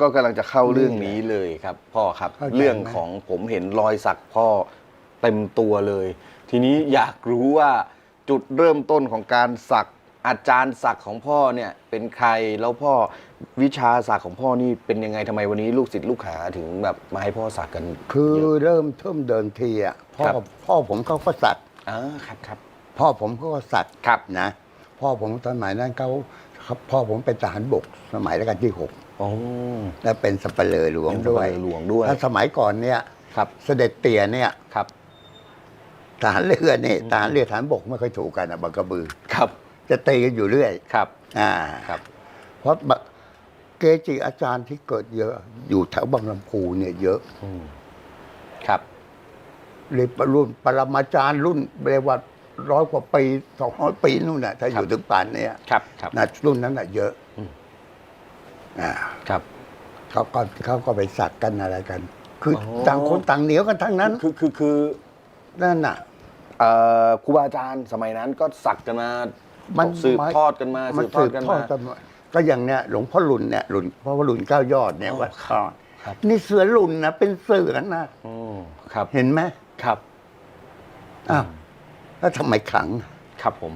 ก็กำลังจะเข้าเรื่องนี้เลยครับ พ่อครับ เข้าใจไหม เรื่องของผมเห็นรอยสักพ่อเต็มตัวเลย ทีนี้อยากรู้ว่าจุดเริ่มต้นของการสักอาจารย์สักของพ่อเนี่ยเป็นใครแล้วพ่อวิชาสักของพ่อนี่เป็นยังไงทำไมวันนี้ลูกศิษย์ลูกหาถึงแบบมาให้พ่อสักกันคือเยอะเริ่มเทิมเดินทีอะพ่อครับพ่อผมเขาก็สัก อ่าครับครับ พ่อผมเขาก็สักครับนะ พ่อผมสมัยนั้นเขา ครับพ่อผมเป็นทหารบกสมัยรัชกาลที่หกโอ้และเป็นสัปเหร่อหลวงเป็นด้วยสัปเหร่อหลวงด้วยแล้วสมัยก่อนเนี่ยครับเสด็จเตี่ยเนี่ยครับทหารเรือเนี่ยทหารเรือทหารบกไม่ค่อยถูกกันอะบังกระบือ ครับจะตีกันอยู่เรื่อย ครับ อ่าครับ เพราะบะเกจิอาจารย์ที่เกิดเยอะ อยู่แถวบางลำพูเนี่ยเยอะอืมครับเรียกว่ารุ่นปรมาจารย์รุ่นเรียกว่า ร้อยกว่าปีสองร้อยปีนู่นน่ะ ถ้าคอรับยู่ถึงป่านเนี่ยครับครับนะรุ่นนั้นน่ะเยอะอืมอ่าครับเขาก็เขาก็ไปสักกันอะไรกัน คืออ๋อต่างคนต่างเหนียวกันทั้งนั้น คือคือคือนั่นน่ะเอ่อครูบาอาจารย์สมัยนั้นก็สักกันมามันสืบไม่ทอดกันมามัสืบทอดกันมากันมาก็อย่างเนี้ยหลวงพ่อหลุนเนี่ยหลุนพ่อหลุนเก้ายอดเนี่ยอ๋อวัดคครับอนครับนี่เสือหลุนนะเป็นเสือนะอืมครับ เห็นไหมครับอ้าว แล้วทำไมขังครับผม